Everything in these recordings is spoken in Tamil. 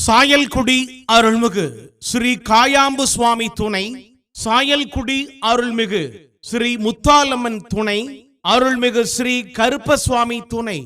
சாயல்குடி அருள்மிகு ஸ்ரீ காயாம்பு சுவாமி துணை சாயல்குடி அருள்மிகு ஸ்ரீ முத்தாலம்மன் துணை அருள்மிகு ஸ்ரீ கருப்பசுவாமி துணை.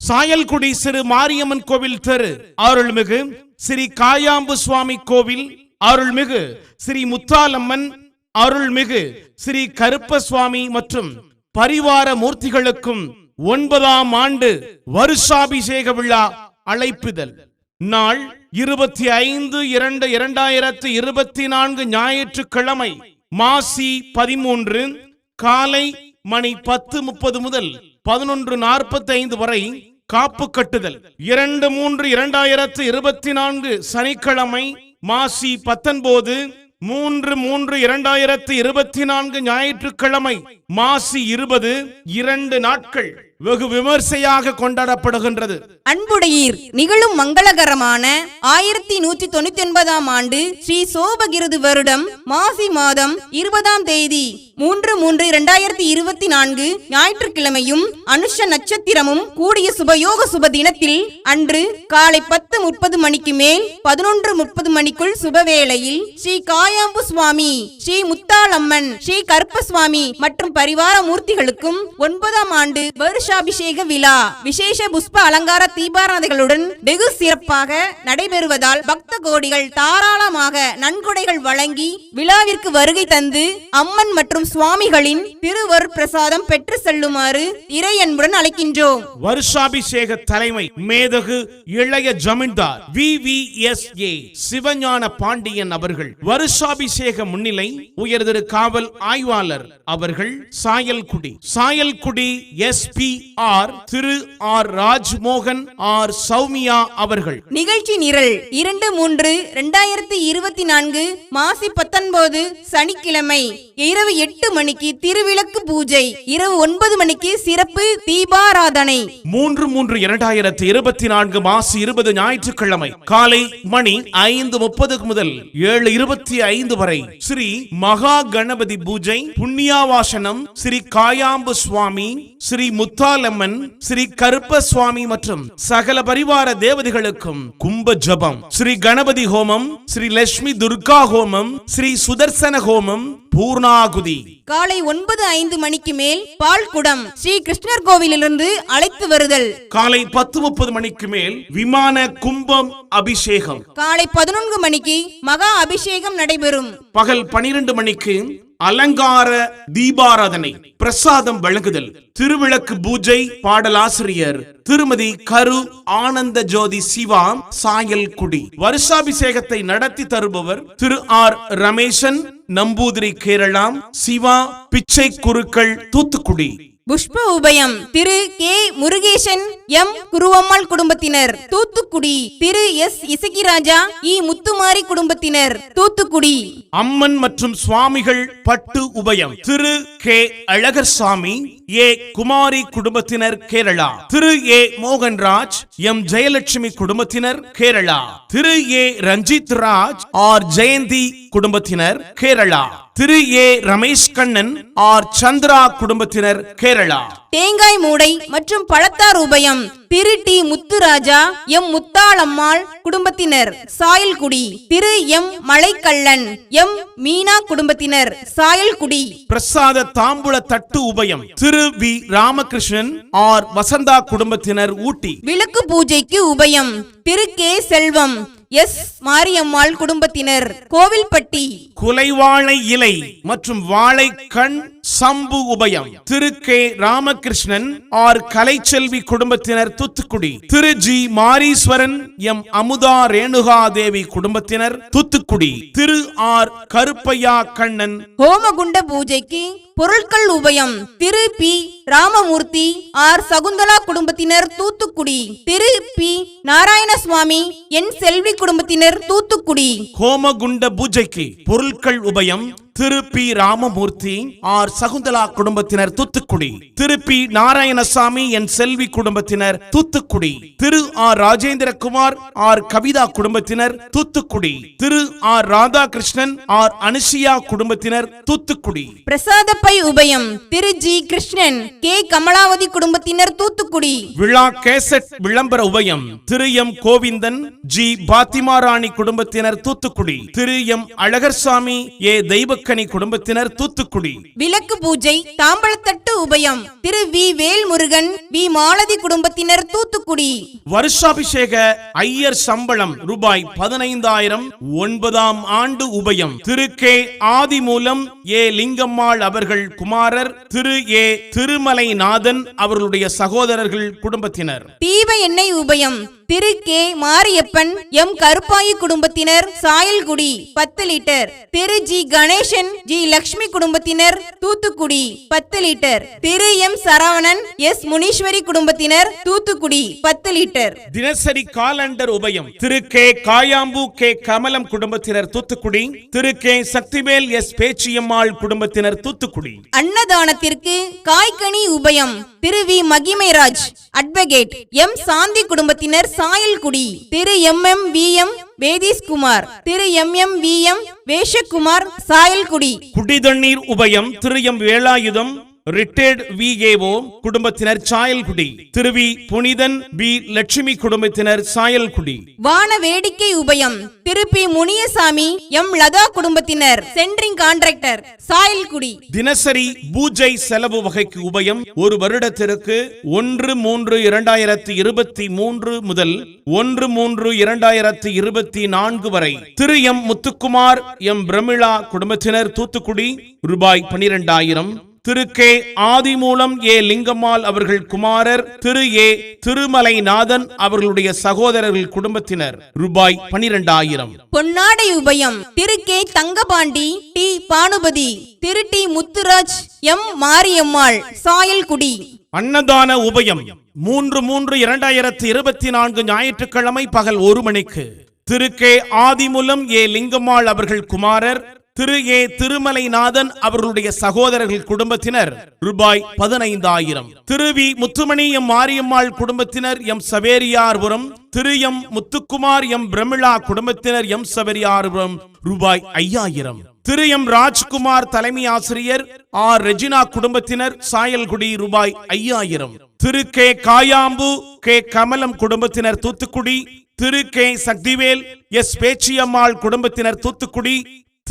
சாயல்குடி சிறு மாரியம்மன் கோவில் தெரு அருள்மிகு ஸ்ரீ காயாம்பு சுவாமி கோவில் அருள்மிகு ஸ்ரீ முத்தாலம்மன் அருள்மிகு ஸ்ரீ கருப்பசுவாமி மற்றும் பரிவார மூர்த்திகளுக்கும் ஒன்பதாம் ஆண்டு வருஷாபிஷேக விழா அழைப்புதல் நாள் இருபத்தி ஐந்து இரண்டு இரண்டாயிரத்து இருபத்தி நான்கு ஞாயிற்றுக்கிழமை மாசி பதிமூன்று காலை மணி பத்து முப்பது முதல் பதினொன்று நாற்பத்தி ஐந்து வரை காப்பு கட்டுதல். இரண்டு மூன்று இரண்டாயிரத்து இருபத்தி நான்கு சனிக்கிழமை மாசி பத்தொன்பது மூன்று மூன்று இரண்டாயிரத்து இருபத்தி நான்கு ஞாயிற்றுக்கிழமை மாசி இருபது இரண்டு நாட்கள். வெகு விமர்சையாக கொண்டாடப்படுகின்றது. அன்புடையீர் நிகழும் மங்களகரமான ஆயிரத்தி நூற்றி தொண்ணூத்தி ஒன்பதாம் ஆண்டு ஸ்ரீ சோபகிருது வருடம் மாசி மாதம் இருபதாம் தேதி. மூன்று மூன்று இரண்டாயிரத்தி இருபத்தி நான்கு ஞாயிற்றுக்கிழமையும் அனுஷ நட்சத்திரமும் கூடிய சுபயோக சுப தினத்தில் அன்று காலை பத்து முப்பது மணிக்கு மேல் பதினொன்று முப்பது மணிக்குள் சுபவேளையில் ஸ்ரீ காயாம்பு சுவாமி ஸ்ரீ முத்தாளம்மன் ஸ்ரீ கருப்பசுவாமி மற்றும் பரிவார மூர்த்திகளுக்கும் ஒன்பதாம் ஆண்டு வருஷாபிஷேக விழா. விசேஷ புஷ்ப அலங்கார தீபாராதனைகளுடன் வெகு சிறப்பாக நடைபெறுவதால் பக்த கோடிகள் தாராளமாக நன்கொடைகள் வழங்கி விழாவிற்கு வருகை தந்து அம்மன் மற்றும் சுவாமிகளின் திருவரு பிரசாதம் பெற்று செல்லுமாறு இறை அன்புடன் அழைக்கின்றோம். வருஷாபிஷேக தலைமை மேதகு இளைய ஜமீன்தார் V V S A Sivagnana Pandian அவர்கள் வருஷாபிஷேக முன்னிலை உயர்திரு காவல் ஆய்வாளர் அவர்கள் Sayalkudi. Sayalkudi S P R Thiru R Rajmohan R Soumya அவர்கள். நிகழ்ச்சி நிரல் இரண்டு மூன்று இரண்டாயிரத்தி இருபத்தி நான்கு மாசி பத்தொன்பது சனிக்கிழமை இரவு எட்டு மணிக்கு திருவிளக்கு பூஜை இரவு ஒன்பது மணிக்கு சிறப்பு தீபாராதனை. மூன்று மூன்று இரண்டாயிரத்தி இருபத்தி நான்கு மாசு இருபது ஞாயிற்றுக்கிழமை காலை மணி ஐந்து முப்பது முதல் ஏழு இருபத்தி ஐந்து வரை ஸ்ரீ மகா கணபதி பூஜை புண்ணியாவாசனம் ஸ்ரீ காயாம்பு சுவாமி ஸ்ரீ முத்தாலம்மன் ஸ்ரீ கருப்ப சுவாமி மற்றும் சகல பரிவார தேவதைகளுக்கும் கும்ப ஜபம். ஸ்ரீ கணபதி ஹோமம் ஸ்ரீ லட்சுமி துர்கா ஹோமம் ஸ்ரீ சுதர்சன ஹோமம் பூர்ணாகுதி. காலை ஒன்பது ஐந்து மணிக்கு மேல் பால்குடம் ஸ்ரீ கிருஷ்ணர் கோவிலிலிருந்து அழைத்து வருதல். காலை பத்து முப்பது மணிக்கு மேல் விமான கும்பம் அபிஷேகம். காலை பதினொன்று மணிக்கு மகா அபிஷேகம் நடைபெறும். பகல் பனிரெண்டு மணிக்கு அலங்கார தீபாராதனை பிரசாதம் வழங்குதல் திருவிளக்கு பூஜை பாடலாசிரியர் திருமதி கரு ஆனந்த ஜோதி சிவா சாயல்குடி. வருஷாபிஷேகத்தை நடத்தி தருபவர் திரு ஆர் ரமேசன் நம்பூதிரி கேரளா சிவா பிச்சை குருக்கள் தூத்துக்குடி. புஷ்ப உபயம் திரு கே முருகேசன் எம் குருவம்மாள் குடும்பத்தினர். தூத்துக்குடி திரு எஸ் இசகிராஜா இ முத்துமாரி குடும்பத்தினர். தூத்துக்குடி. அம்மன் மற்றும் சுவாமிகள் பட்டு உபயம் திரு கே அழகர்சாமி ஏ குமாரி குடும்பத்தினர் கேரளா. திரு ஏ மோகன்ராஜ் எம் ஜெயலட்சுமி குடும்பத்தினர் கேரளா. திரு ஏ ரஞ்சித் ராஜ் ஆர் ஜெயந்தி குடும்பத்தினர் கேரளா. திரு ஏ ரமேஷ் கண்ணன் ஆர் சந்திரா குடும்பத்தினர் கேரளா. தேங்காய் மூடை மற்றும் பழத்தார் உபயம். திரு டி முத்துராஜா எம் முத்தாளம்மாள் குடும்பத்தினர். சாயல்குடி திரு எம் மலைக்கள்ளன் எம் மீனா குடும்பத்தினர். சாயல்குடி. பிரசாத தாம்பூல தட்டு உபயம். திரு வி. ராமகிருஷ்ணன் ஆர். வசந்தா குடும்பத்தினர் ஊட்டி. விளக்கு பூஜைக்கு உபயம். திரு. கே. செல்வம் எஸ். மாரியம்மாள் குடும்பத்தினர். கோவில்பட்டி. குலைவாழை இலை மற்றும் வாழை கண் சம்பு உபயம். திரு கே. ராமகிருஷ்ணன் ஆர். கலைச்செல்வி குடும்பத்தினர் தூத்துக்குடி. திரு ஜி. மாரீஸ்வரன் எம். அமுதா ரேணுகா தேவி குடும்பத்தினர் தூத்துக்குடி. திரு ஆர். கருப்பையா கண்ணன் ஹோமகுண்ட பூஜைக்கு பொருட்கள் உபயம். திரு பி. ராமமூர்த்தி ஆர். சகுந்தலா குடும்பத்தினர் தூத்துக்குடி. திரு பி. நாராயணசுவாமி என். செல்வி குடும்பத்தினர் தூத்துக்குடி. ஹோமகுண்ட பூஜைக்கு பொருட்கள் உபயம். திரு பி ராமமூர்த்தி ஆர் சகுந்தலா குடும்பத்தினர் தூத்துக்குடி. திரு பி நாராயணசாமி என் செல்வி குடும்பத்தினர் தூத்துக்குடி. திரு ஆர் ராஜேந்திரகுமார் ஆர் கவிதா குடும்பத்தினர் தூத்துக்குடி. திரு ஆர் ராதாகிருஷ்ணன் ஆர் அனுஷியா குடும்பத்தினர் தூத்துக்குடி. பிரசாதப்பை உபயம் திரு ஜி கிருஷ்ணன் கே கமலாவதி குடும்பத்தினர் தூத்துக்குடி. விழா கேசட் விளம்பர உபயம் திரு எம் கோவிந்தன் ஜி பாத்திமாராணி குடும்பத்தினர் தூத்துக்குடி. திரு எம் அழகர்சாமி ஏ தெய்வக்கனி குடும்பத்தினர் தூத்துக்குடி. விளக்கு பூஜை தாம்பழத்தட்டு உபயம். திரு வி. வேல்முருகன் வி. மாலதி குடும்பத்தினர் தூத்துக்குடி. வருஷாபிஷேக ஐயர் சம்பளம் ரூபாய் பதினைந்தாயிரம் ஒன்பதாம் ஆண்டு உபயம். திரு. கே. ஆதிமூலம் ஏ. லிங்கம்மாள் அவர்கள் குமாரர் திரு. ஏ. திருமலைநாதன் அவர்களுடைய சகோதரர்கள் குடும்பத்தினர். தீப எண்ணெய் உபயம். திரு கே மாரியப்பன் எம் கருப்பாயி குடும்பத்தினர் சாயல்குடி பத்து litre Thiru G Ganesan G Lakshmi குடும்பத்தினர் தூத்துக்குடி பத்து litre Thiru M Saravanan S Muneeswari குடும்பத்தினர் தூத்துக்குடி பத்து லிட்டர் தினசரி காலண்டர் உபயம். திரு கே காயாம்பு கே கமலம் குடும்பத்தினர் தூத்துக்குடி. திரு கே சக்திவேல் எஸ் பேச்சியம்மாள் குடும்பத்தினர் தூத்துக்குடி. அன்னதானத்திற்கு காய்கனி உபயம். Thiru V Magimairaj advocate. M Shanthi குடும்பத்தினர் Sayalkudi. Thiru M M V M Vedeeshkumar Thiru M M V M Veshakumar Sayalkudi. குடிதண்ணீர் உபயம் Thiru M Velayutham retired VAO குடும்பத்தினர் சாயல்குடி. திருவி புனிதன் பி லட்சுமி குடும்பத்தினர் சாயல்குடி. வான வேடிக்கை உபயம். திரு பி முனியசாமி எம் லதா குடும்பத்தினர் சென்ட்ரிங் கான்ட்ராக்டர் சாயல்குடி. தினசரி பூஜை செலவு வகைக்கு உபயம். ஒரு வருடத்திற்கு ஒன்று மூன்று இரண்டாயிரத்தி இருபத்தி மூன்று முதல் ஒன்று மூன்று இரண்டாயிரத்தி இருபத்தி நான்கு வரை. திரு எம் முத்துக்குமார் எம் பிரமிளா குடும்பத்தினர் தூத்துக்குடி ரூபாய் பனிரெண்டாயிரம் திரு கே ஆதிமூலம் ஏ லிங்கம்மாள் அவர்கள் குமாரர் திரு ஏ திருமலைநாதன் அவர்களுடைய சகோதரர்கள் குடும்பத்தினர். ரூபாய் பனிரெண்டாயிரம். பொன்னாடை உபயம் Thiru K Thangapandi T Banupathi Thiru T Muthuraj M Mariyammal Sayalkudi. அன்னதான உபயம் மூன்று மூன்று இரண்டாயிரத்தி இருபத்தி நான்கு ஞாயிற்றுக்கிழமை பகல் ஒரு மணிக்கு. திரு கே ஆதிமுலம் ஏ லிங்கம்மாள் அவர்கள் குமாரர் திரு ஏ திருமலைநாதன் அவர்களுடைய சகோதரர்கள் குடும்பத்தினர். ரூபாய் பதினைந்தாயிரம். திரு வி முத்துமணி எம் மாரியம்மாள் குடும்பத்தினர் M Saveriyarpuram. Thiru M Muthukumar M Pramila குடும்பத்தினர் எம் சவேரியார்புரம். ரூபாய் ஐயாயிரம். திரு எம் ராஜ்குமார் தலைமை ஆசிரியர். ஆர் ரெஜினா குடும்பத்தினர். சாயல்குடி ரூபாய் ஐயாயிரம். திரு கே காயாம்பு கே கமலம் குடும்பத்தினர் தூத்துக்குடி. திரு கே சக்திவேல் எஸ் பேச்சியம்மாள் குடும்பத்தினர் தூத்துக்குடி.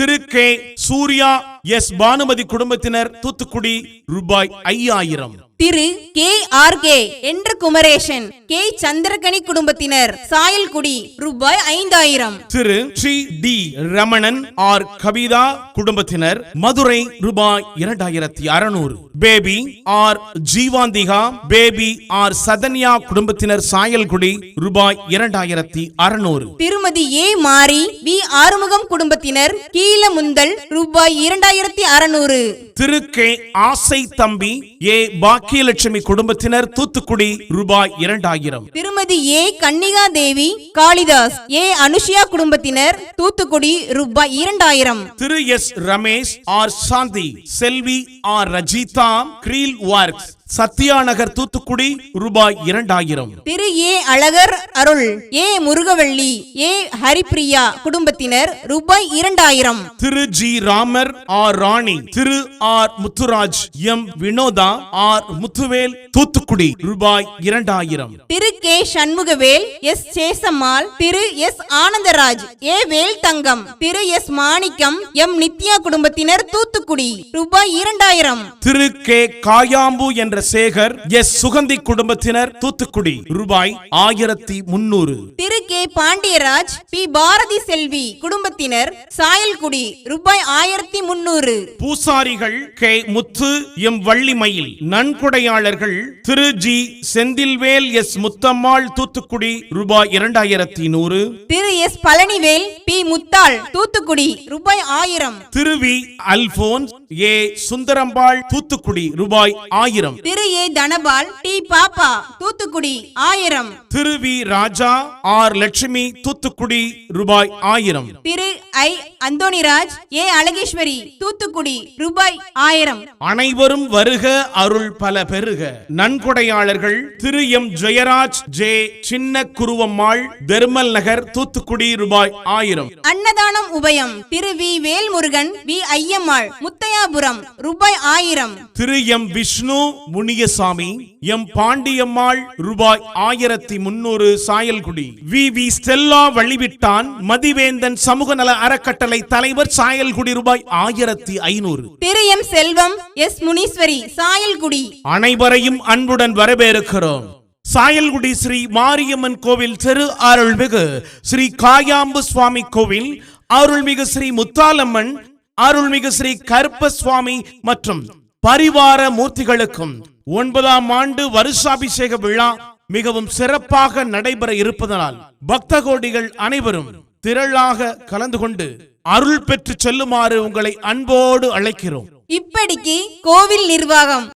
திரு கே சூர்யா எஸ் பானுமதி குடும்பத்தினர் தூத்துக்குடி ரூபாய் ஐயாயிரம். திரு கே ஆர் கே என்ற குமரேசன் கே சந்திரகனி குடும்பத்தினர் சாயல்குடி ரூபாய் ஐந்தாயிரம். திரு ஸ்ரீ டி ரமணன் ஆர் கவிதா குடும்பத்தினர் மதுரை ரூபாய் இரண்டாயிரத்தி அறுநூறு. Baby R Jeevanthika baby R Sathanya குடும்பத்தினர் சாயல்குடி ரூபாய் இரண்டாயிரத்தி அறுநூறு. திருமதி ஏ மாரி வி ஆறுமுகம் குடும்பத்தினர் கீழமுந்தல் ரூபாய் இரண்டாயிரத்தி அறுநூறு. திரு கே ஆசை தம்பி ஏ பாக்கியலட்சுமி குடும்பத்தினர் தூத்துக்குடி ரூபாய் இரண்டாயிரம். திருமதி ஏ. கன்னிகா தேவி காளிதாஸ் ஏ. அனுஷியா குடும்பத்தினர் தூத்துக்குடி ரூபாய் இரண்டாயிரம். Thiru. S. Ramesh R. Shanthi Selvi R. Rajitha grill works. Sathya Nagar Thoothukudi ரூபாய் இரண்டாயிரம். திரு ஏ அழகர் அருள் ஏ முருகவள்ளி ஏ ஹரிப்பிரியா குடும்பத்தினர் ரூபாய் இரண்டாயிரம். Thiru G Ramar R Rani Thiru R Muthuraj M Vinodha R Muthuvel Thoothukudi ரூபாய் இரண்டாயிரம். Thiru K Shanmugavel S Sesammal Thiru S Anandaraj A Vel Thangam Thiru S Manickam M Nithya குடும்பத்தினர் தூத்துக்குடி ரூபாய் இரண்டாயிரம். திரு கே காயாம்பு என்ற சேகர் எஸ் சுகந்தி குடும்பத்தினர் தூத்துக்குடி. ரூபாய் ஆயிரத்தி முன்னூறு. திரு கே பாண்டியராஜ் பி பாரதி செல்வி குடும்பத்தினர் சாயல்குடி ரூபாய் ஆயிரத்தி முன்னூறு. பூசாரிகள் கே முத்து எம் வள்ளிமயில். நன்கொடையாளர்கள் திரு ஜி செந்தில்வேல் எஸ் முத்தம்மாள் தூத்துக்குடி ரூபாய் இரண்டாயிரத்தி நூறு. Thiru S Palanivel P. Muthal Thoothukudi ரூபாய் ஆயிரம். திருவி அல்போன்ஸ் ஏ. சுந்தரம்பாள் தூத்துக்குடி ரூபாய் ஆயிரம். திரு. ஏ. தனபால் டி. பாப்பா தூத்துக்குடி ஆயிரம். திருவி ராஜா ஆர். லட்சுமி தூத்துக்குடி ரூபாய் ஆயிரம். திரு. ஐ. அந்தோணிராஜ் ஏ. அழகேஸ்வரி தூத்துக்குடி ரூபாய் ஆயிரம். அனைவரும் வருக அருள் பல பெருக நன்கொடையாளர்கள் திரு. M. Jeyaraj J. Chinna Kuruvammal thermal Nagar Thoothukudi ரூபாய் ஆயிரம். அன்னதானம் உபயம். திரு வி. வேல்முருகன் வி. ஐயம்மாள் முத்தையாபுரம் ரூபாய் ஆயிரம். திரு எம். விஷ்ணு முனியசாமி எம். பாண்டியம்மாள் ரூபாய் ஆயிரத்தி முன்னூறு Sayalkudi. V. V. Stella Vallivittan Mathivendhan சமூக நல அறக்கட்டளை தலைவர் சாயல்குடி ரூபாய் ஆயிரத்தி ஐநூறு. திரு எம். செல்வம் எஸ். முனீஸ்வரி சாயல்குடி. அனைவரையும் அன்புடன் வரவேற்கிறோம். சாயல்குடி ஸ்ரீ மாரியம்மன் கோவில் திரு அருள்மிகு ஸ்ரீ காயாம்பு சுவாமி கோவில் அருள்மிகு ஸ்ரீ முத்தாலம்மன் அருள்மிகு ஸ்ரீ கருப்ப சுவாமி மற்றும் பரிவார மூர்த்திகளுக்கும் ஒன்பதாம் ஆண்டு வருஷாபிஷேக விழா மிகவும் சிறப்பாக நடைபெற இருப்பதனால் பக்த கோடிகள் அனைவரும் திரளாக கலந்து கொண்டு அருள் பெற்று செல்லுமாறு உங்களை அன்போடு அழைக்கிறோம். இப்படிக்கு கோவில் நிர்வாகம்